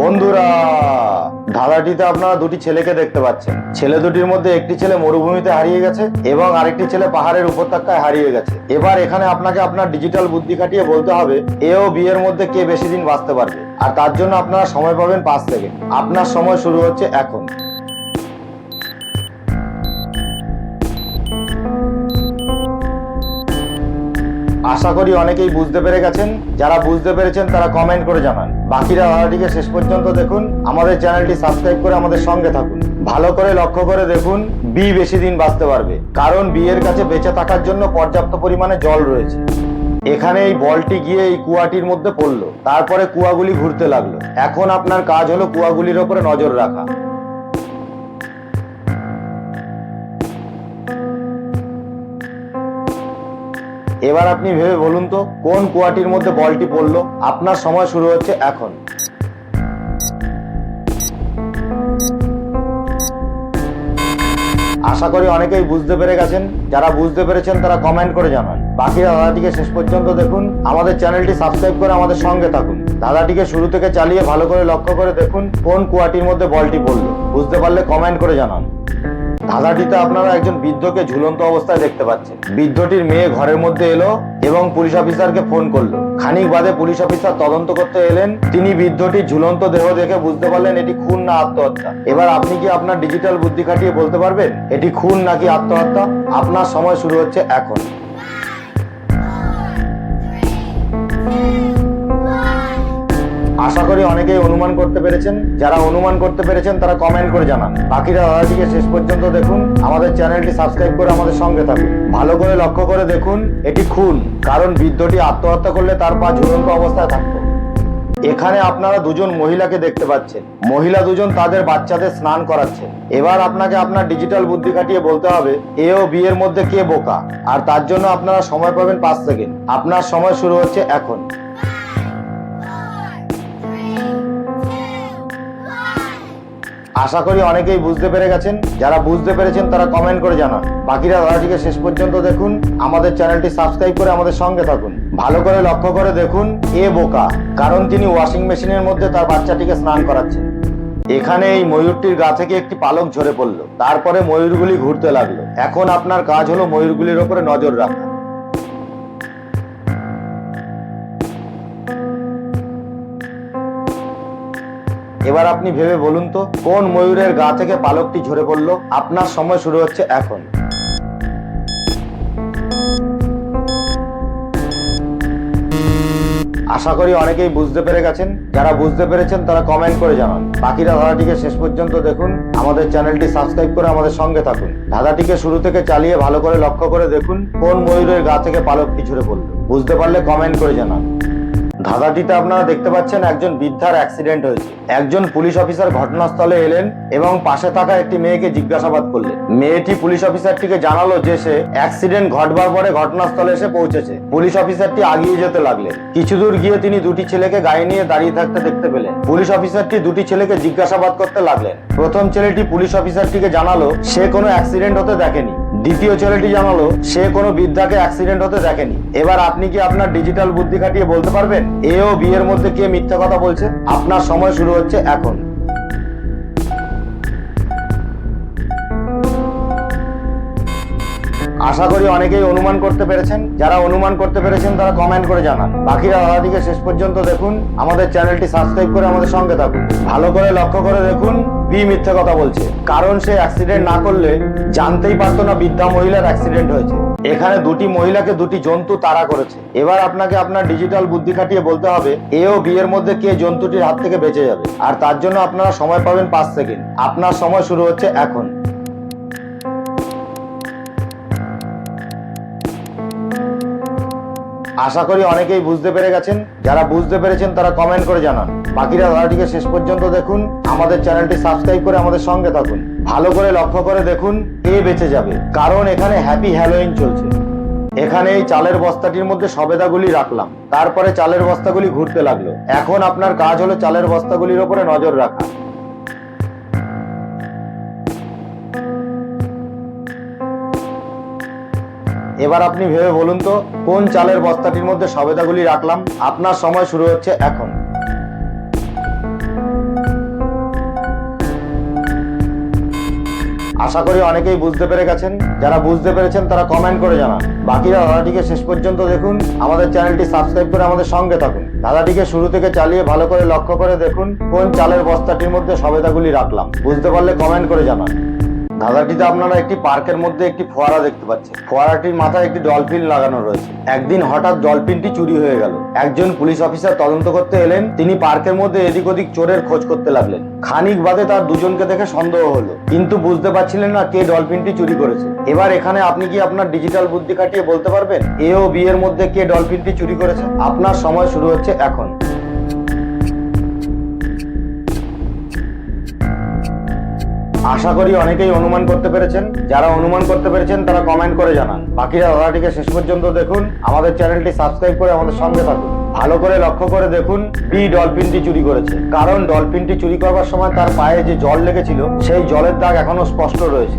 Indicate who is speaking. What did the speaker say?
Speaker 1: বন্ধুরা ধারাটিতে আপনারা দুটি ছেলেকে দেখতে পাচ্ছেন। ছেলে দুটির মধ্যে একটি ছেলে মরুভূমিতে হারিয়ে গেছে এবং আরেকটি ছেলে পাহাড়ের উপত্যকায় হারিয়ে গেছে। এবার এখানে আপনাকে আপনার ডিজিটাল বুদ্ধি খাটিয়ে বলতে হবে, এ ও বি এর মধ্যে কে বেশি দিন বাঁচতে পারবে। আর তার জন্য আপনারা সময় পাবেন পাঁচ সেকেন্ড। আপনার সময় শুরু হচ্ছে এখন। আশা করি অনেকেই বুঝতে পেরে গেছেন। যারা বুঝতে পেরেছেন, তারা কমেন্ট করে জানান। বাকিরা ভাড়াটিকে শেষ পর্যন্ত দেখুন। আমাদের চ্যানেলটি সাবস্ক্রাইব করে আমাদের সঙ্গে থাকুন। ভালো করে লক্ষ্য করে দেখুন বি বেশি দিন বাঁচতে পারবে। কারণ বিয়ের কাছে বেঁচে থাকার জন্য পর্যাপ্ত পরিমাণে জল রয়েছে। এখানে এই বলটি গিয়ে এই কুয়াটির মধ্যে পড়ল। তারপরে কুয়াগুলি ঘুরতে লাগল। এখন আপনার কাজ হলো কুয়াগুলির ওপরে নজর রাখা। এবার আপনি ভেবে বলুন তো, কোন কুয়াটির মধ্যে বলটি পড়ল? আপনার সময় শুরু হচ্ছে এখন। আশা করি অনেকেই বুঝতে পেরে গেছেন। যারা বুঝতে পেরেছেন, তারা কমেন্ট করে জানান। বাকিরা দাদাটিকে শেষ পর্যন্ত দেখুন। আমাদের চ্যানেলটি সাবস্ক্রাইব করে আমাদের সঙ্গে থাকুন। দাদাটিকে শুরু থেকে চালিয়ে ভালো করে লক্ষ্য করে দেখুন কোন কুয়াটির মধ্যে বলটি পড়ল। বুঝতে পারলে কমেন্ট করে জানান। ধাঁধাটিতে আপনারা একজন বৃদ্ধকে ঝুলন্ত অবস্থায় দেখতে পাচ্ছেন। বৃদ্ধটির মেয়ে ঘরের মধ্যে এলো এবং পুলিশ অফিসারকে ফোন করল। খানিক বাদে পুলিশ অফিসার তদন্ত করতে এলেন। তিনি বৃদ্ধটির ঝুলন্ত দেহ দেখে বুঝতে পারলেন এটি খুন না আত্মহত্যা। এবার আপনি কি আপনার ডিজিটাল বুদ্ধি খাটিয়ে বলতে পারবেন, এটি খুন নাকি আত্মহত্যা? আপনার সময় শুরু হচ্ছে এখন। আশা করি অনেকেই অনুমান করতে পেরেছেন। যারা অনুমান করতে পেরেছেন, তারা কমেন্ট করে জানান। বাকিরা দাদাটিকে শেষ পর্যন্ত দেখুন। আমাদের চ্যানেলটি সাবস্ক্রাইব করে আমাদের সঙ্গে থাকুন। ভালো করে লক্ষ্য করে দেখুন, এটি খুন। কারণ বৃদ্ধটি আত্মহত্যা করলে তার পা ঝুলন্ত অবস্থায় থাকতো। এখানে আপনারা দুজন মহিলাকে দেখতে পাচ্ছেন। মহিলা দুজন তাদের বাচ্চাদের স্নান করাচ্ছেন। এবার আপনাকে আপনার ডিজিটাল বুদ্ধি খাটিয়ে বলতে হবে, এ ও বি এর মধ্যে কে বোকা? আর তার জন্য আপনারা সময় পাবেন পাঁচ সেকেন্ড। আপনার সময় শুরু হচ্ছে এখন। আশা করি অনেকেই বুঝতে পেরে গেছেন। যারা বুঝতে পেরেছেন, তারা কমেন্ট করে জানান। বাকিরা দাদাটিকে শেষ পর্যন্ত দেখুন। আমাদের চ্যানেলটি সাবস্ক্রাইব করে আমাদের সঙ্গে থাকুন। ভালো করে লক্ষ্য করে দেখুন এ বোকা, কারণ তিনি ওয়াশিং মেশিনের মধ্যে তার বাচ্চাটিকে স্নান করাচ্ছেন। এখানে এই ময়ূরটির গা থেকে একটি পালক ঝরে পড়ল। তারপরে ময়ূরগুলি ঘুরতে লাগল। এখন আপনার কাজ হলো ময়ূরগুলির ওপরে নজর রাখা। এবার আপনি ভেবে বলুন তো, কোন ময়ূরের গা থেকে পালকটি ঝরে পড়ল? আপনার সময় শুরু হচ্ছে এখন। আশা করি অনেকেই বুঝতে পেরে গেছেন। যারা বুঝতে পেরেছেন, তারা কমেন্ট করে জানান। বাকিরা ধাঁধাটিকে শেষ পর্যন্ত দেখুন। আমাদের চ্যানেলটি সাবস্ক্রাইব করে আমাদের সঙ্গে থাকুন। ধাঁধাটিকে শুরু থেকে চালিয়ে ভালো করে লক্ষ্য করে দেখুন, কোন ময়ূরের গা থেকে পালকটি ঝরে পড়ল। বুঝতে পারলে কমেন্ট করে জানান। ধাঁধাটিতে আপনারা দেখতে পাচ্ছেন একজন বৃদ্ধার অ্যাক্সিডেন্ট হয়েছে। একজন পুলিশ অফিসার ঘটনাস্থলে এলেন এবং পাশে থাকা একটি মেয়েকে জিজ্ঞাসাবাদ করলেন। মেয়েটি পুলিশ অফিসারটিকে জানালো যে সে অ্যাক্সিডেন্ট ঘটবার পরে ঘটনাস্থলে এসে পৌঁছেছে। পুলিশ অফিসারটি আগিয়ে যেতে লাগলেন। কিছু দূর গিয়ে তিনি দুটি ছেলেকে গায়ে নিয়ে দাঁড়িয়ে থাকতে দেখতে পেলেন। পুলিশ অফিসারটি দুটি ছেলেকে জিজ্ঞাসাবাদ করতে লাগলেন। প্রথম ছেলেটি পুলিশ অফিসারটিকে জানালো, সে কোনো অ্যাক্সিডেন্ট হতে দেখেনি। দ্বিতীয় ছেলেটি জানালো, সে কোনো বৃদ্ধাকে অ্যাক্সিডেন্ট হতে দেখেনি। এবার আপনি কি আপনার ডিজিটাল বুদ্ধি খাটিয়ে বলতে পারবেন? এও বিয়ের মধ্যে কে মিথ্যা কথা বলছে? আপনার সময় শুরু হচ্ছে এখন। আশা করি অনেকেই অনুমান করতে পেরেছেন। যারা অনুমান করতে পেরেছেন, তারা কমেন্ট করে জানান। বাকিরা দাদাটিকে শেষ পর্যন্ত দেখুন। আমাদের চ্যানেলটি সাবস্ক্রাইব করে আমাদের সঙ্গে থাকুন। ভালো করে লক্ষ্য করে দেখুন বি মিথ্যে কথা বলছে। কারণ সে অ্যাক্সিডেন্ট না করলে জানতেই পারতো না বৃদ্ধা মহিলার অ্যাক্সিডেন্ট হয়েছে। এখানে দুটি মহিলাকে দুটি জন্তু তাড়া করেছে। এবার আপনাকে আপনার ডিজিটাল বুদ্ধি খাটিয়ে বলতে হবে, এ ও বি এর মধ্যে কে জন্তুটির হাত থেকে বেঁচে যাবে। আর তার জন্য আপনারা সময় পাবেন পাঁচ সেকেন্ড। আপনার সময় শুরু হচ্ছে এখন। আশা করি অনেকেই বুঝতে পেরে গেছেন। যারা বুঝতে পেরেছেন, তারা কমেন্ট করে জানান। বাকিরা ধারাটিকে শেষ পর্যন্ত দেখুন। আমাদের চ্যানেলটি সাবস্ক্রাইব করে আমাদের সঙ্গে থাকুন। ভালো করে লক্ষ্য করে দেখুন এ বেঁচে যাবে। কারণ এখানে হ্যাপি হ্যালোইন চলছে। এখানে এই চালের বস্তাটির মধ্যে সবেদাগুলি রাখলাম। তারপরে চালের বস্তাগুলি ঘুরতে লাগল। এখন আপনার কাজ হলো চালের বস্তাগুলির ওপরে নজর রাখা। এবার আপনি ভেবে বলুন তো, কোন চালের বস্তাটির মধ্যে সবেদাগুলি রাখলাম? আপনার সময় শুরু হচ্ছে এখন। আশা করি অনেকেই বুঝতে পেরে গেছেন। যারা বুঝতে পেরেছেন, তারা কমেন্ট করে জানান। বাকিরা ধারাটিকে শেষ পর্যন্ত দেখুন। আমাদের চ্যানেলটি সাবস্ক্রাইব করে আমাদের সঙ্গে থাকুন। দাদাটিকে শুরু থেকে চালিয়ে ভালো করে লক্ষ্য করে দেখুন, কোন চালের বস্তাটির মধ্যে সবেদাগুলি রাখলাম। বুঝতে পারলে কমেন্ট করে জানান। ধাঁধাটিতে আপনারা একটি পার্কের মধ্যে একটি ফোয়ারা দেখতে পাচ্ছেন। ফোয়ারাটির মাথায় একটি ডলফিন লাগানো রয়েছে। একদিন হঠাৎ ডলফিনটি চুরি হয়ে গেল। একজন পুলিশ অফিসার তদন্ত করতে এলেন। তিনি পার্কের মধ্যে এদিক ওদিক চোরের খোঁজ করতে লাগলেন। খানিক বাদে তার দুজনকে দেখে সন্দেহ হলো। কিন্তু বুঝতে পারছিলেন না কে ডলফিনটি চুরি করেছে। এবার এখানে আপনি কি আপনার ডিজিটাল বুদ্ধি কাটিয়ে বলতে পারবেন? এ ও বি এর মধ্যে কে ডলফিনটি চুরি করেছে? আপনার সময় শুরু হচ্ছে এখন। আশা করি অনেকেই অনুমান করতে পেরেছেন। যারা অনুমান করতে পেরেছেন, তারা কমেন্ট করে জানান। বাকিরা ধারাটিকে শেষ পর্যন্ত দেখুন। আমাদের চ্যানেলটি সাবস্ক্রাইব করে আমাদের সঙ্গে থাকুন। ভালো করে লক্ষ্য করে দেখুন বি ডলফিনটি চুরি করেছে। কারণ ডলফিনটি চুরি করবার সময় তার পায়ে যে জল লেগেছিল, সেই জলের দাগ এখনও স্পষ্ট রয়েছে।